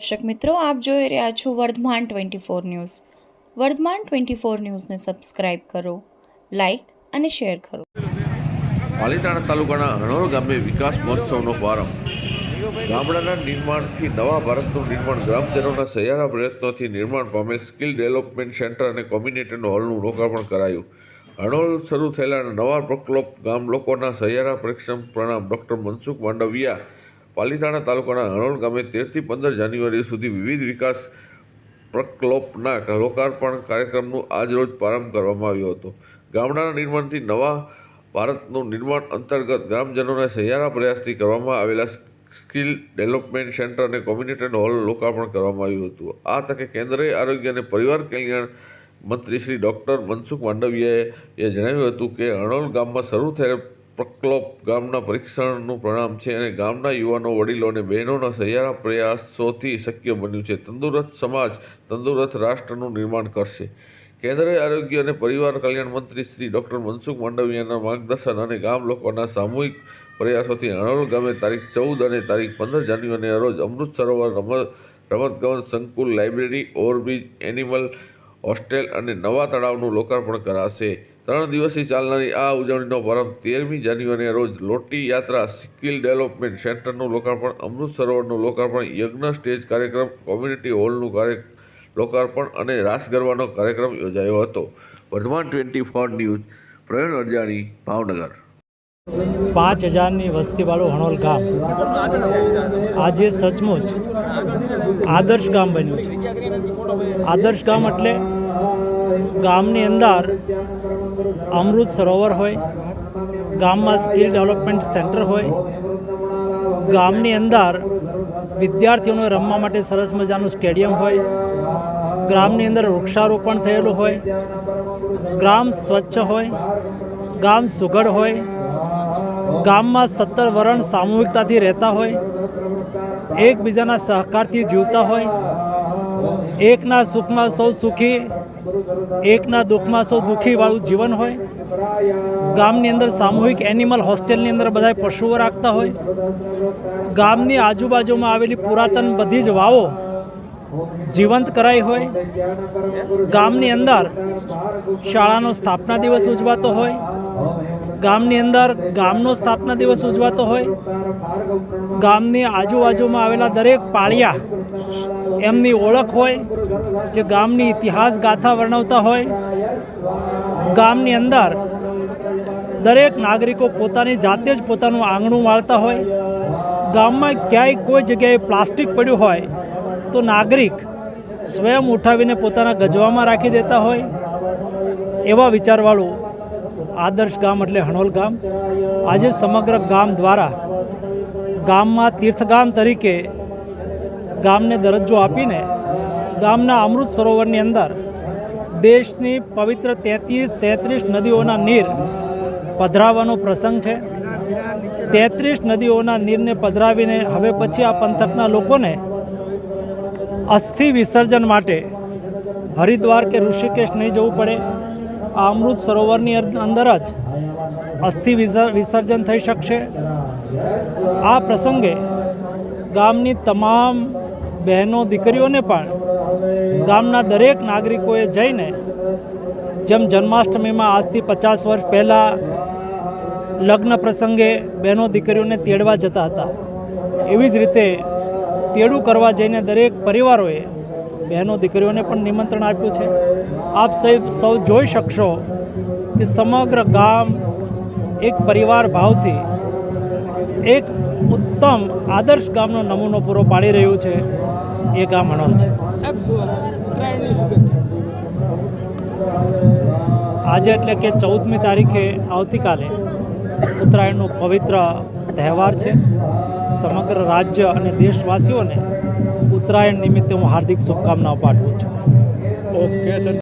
દર્શક મિત્રો, આપ જોઈ રહ્યા છો Vardhman twenty four news. Vardhman twenty four ન્યૂઝને સબસ્ક્રાઇબ કરો, લાઇક અને શેર કરો. પાલીતાણા તાલુકાના હણોર ગામે વિકાસ મહોત્સવનો પ્રારંભ. ગામડાના નિર્માણથી નવા ભારતનું નિર્માણ ગ્રામજનોના સહિયારા પ્રયત્નોથી નિર્માણ પામેલ સ્કિલ ડેવલપમેન્ટ સેન્ટર અને કોમ્યુનિટીનું હોલનું લોકાર્પણ કરાયું. હણોળ શરૂ થયેલા નવા પ્રકલ્પ ગામ લોકોના સહિયારા પરિશ્રમ પ્રણામ ડૉક્ટર મનસુખ માંડવિયા પાલીતાણા તાલુકાના અણોલ ગામે તેરથી પંદર જાન્યુઆરી સુધી વિવિધ વિકાસ પ્રકલ્પના લોકાર્પણ કાર્યક્રમનું આજરોજ પ્રારંભ કરવામાં આવ્યો હતો. ગામડાના નિર્માણથી નવા ભારતનું નિર્માણ અંતર્ગત ગ્રામજનોના સહિયારા પ્રયાસથી કરવામાં આવેલા સ્કિલ ડેવલપમેન્ટ સેન્ટર અને કોમ્યુનિટી હોલ લોકાર્પણ કરવામાં આવ્યું હતું. આ તકે કેન્દ્રીય આરોગ્ય અને પરિવાર કલ્યાણ મંત્રી શ્રી ડૉક્ટર મનસુખ માંડવિયાએ જણાવ્યું હતું કે અણોલ ગામમાં શરૂ થયેલ પ્રકલ્પ ગામના પરીક્ષણનું પરિણામ છે અને ગામના યુવાનો, વડીલો અને બહેનોના સહિયારા પ્રયાસોથી શક્ય બન્યું છે. તંદુરસ્ત સમાજ, તંદુરસ્ત રાષ્ટ્રનું નિર્માણ કરશે. કેન્દ્રીય આરોગ્ય અને પરિવાર કલ્યાણ મંત્રી શ્રી ડૉક્ટર મનસુખ માંડવિયાના માર્ગદર્શન અને ગામ લોકોના સામૂહિક પ્રયાસોથી અણોલ ગામે તારીખ ચૌદ અને તારીખ પંદર જાન્યુઆરીના રોજ અમૃત સરોવર રમત, રમતગમત સંકુલ લાઇબ્રેરી, ઓવરબ્રિજ, એનિમલ હોસ્ટેલ અને નવા તળાવનું લોકાર્પણ કરાશે. ત્રણ દિવસથી ચાલનારી આ ઉજવણીનો પ્રારંભ તેરમી જાન્યુઆરીના રોજ લોટી યાત્રા સ્કિલ ડેવલપમેન્ટ સેન્ટરનું લોકાર્પણ, અમૃત સરોવરનું લોકાર્પણ, યજ્ઞ સ્ટેજ કાર્યક્રમ, કોમ્યુનિટી હોલનું કાર્ય, લોકાર્પણ અને રાસ ગરબાનો કાર્યક્રમ યોજાયો હતો. Vardhman twenty four news, Pravin Arjani, Bhavnagar. પાંચ હજારની વસ્તીવાળું હણોલ ગામ. આજે સચમુચ આદર્શ ગામ બન્યું છે. આદર્શ ગામ એટલે ગામની અંદર અમૃત સરોવર હોય, ગામમાં સ્કિલ ડેવલપમેન્ટ સેન્ટર હોય, ગામની અંદર વિદ્યાર્થીઓને રમવા માટે સરસ મજાનું સ્ટેડિયમ હોય, ગ્રામની અંદર વૃક્ષારોપણ થયેલું હોય, ગ્રામ સ્વચ્છ હોય, ગામ સુઘડ હોય, ગામમાં સત્તર વરણ સામૂહિકતાથી રહેતા હોય, એકબીજાના સહકારથી જીવતા હોય, એકના સુખમાં સૌ સુખી એકના દુઃખમાં સૌ દુઃખીવાળું જીવન હોય, ગામની અંદર સામૂહિક એનિમલ હોસ્ટેલની અંદર બધા પશુઓ રાખતા હોય, ગામની આજુબાજુમાં આવેલી પુરાતન બધી જ વાવો જીવંત કરાઈ હોય, ગામની અંદર શાળાનો સ્થાપના દિવસ ઉજવાતો હોય ગામની અંદર ગામનો સ્થાપના દિવસ ઉજવાતો હોય. ગામની આજુબાજુમાં આવેલા દરેક પાળિયા એમની ઓળખ હોય, જે ગામની ઇતિહાસ ગાથા વર્ણવતા હોય. ગામની અંદર દરેક નાગરિકો પોતાની જાતે જ પોતાનું આંગણું વાળતા હોય. ગામમાં ક્યાંય કોઈ જગ્યાએ પ્લાસ્ટિક પડ્યું હોય, તો નાગરિક સ્વયં ઉઠાવીને પોતાના ગજવામાં રાખી દેતા હોય. એવા વિચારવાળું આદર્શ ગામ એટલે હણોલ ગામ. આજે સમગ્ર ગામ દ્વારા ગામમાં તીર્થગામ તરીકે ગામને દરજ્જો આપીને ગામના અમૃત સરોવરની અંદર દેશની પવિત્ર તેત્રીસ તેત્રીસ નદીઓના નીર પધરાવવાનો પ્રસંગ છે. તેત્રીસ નદીઓના નીરને પધરાવીને હવે પછી આ પંથકના લોકોને અસ્થિ વિસર્જન માટે હરિદ્વાર કે ઋષિકેશ નહીં જવું પડે. આ અમૃત સરોવરની અંદર જ અસ્થિ વિસર્જન થઈ શકશે. આ પ્રસંગે ગામની તમામ બહેનો, દીકરીઓને પણ ગામના દરેક નાગરિકોએ જઈને જેમ જન્માષ્ટમીમાં આજથી પચાસ વર્ષ પહેલાં લગ્ન પ્રસંગે બહેનો, દીકરીઓને તેડવા જતા હતા, એવી જ રીતે તેડું કરવા જઈને દરેક પરિવારોએ બહેનો દીકરીઓને પણ નિમંત્રણ આપ્યું છે. આપ સૌ સૌ જોઈ શકશો કે સમગ્ર ગામ એક પરિવાર ભાવથી એક ઉત્તમ આદર્શ ગામનો નમૂનો પૂરો પાડી રહ્યું છે. એ ગામ અણોલ છે. આજે એટલે કે ચૌદમી તારીખે આવતીકાલે ઉત્તરાયણનો પવિત્ર તહેવાર છે. સમગ્ર રાજ્ય અને દેશવાસીઓને ઉત્તરાયણ નિમિત્તે હું હાર્દિક શુભકામનાઓ પાઠવું છું. ઓકે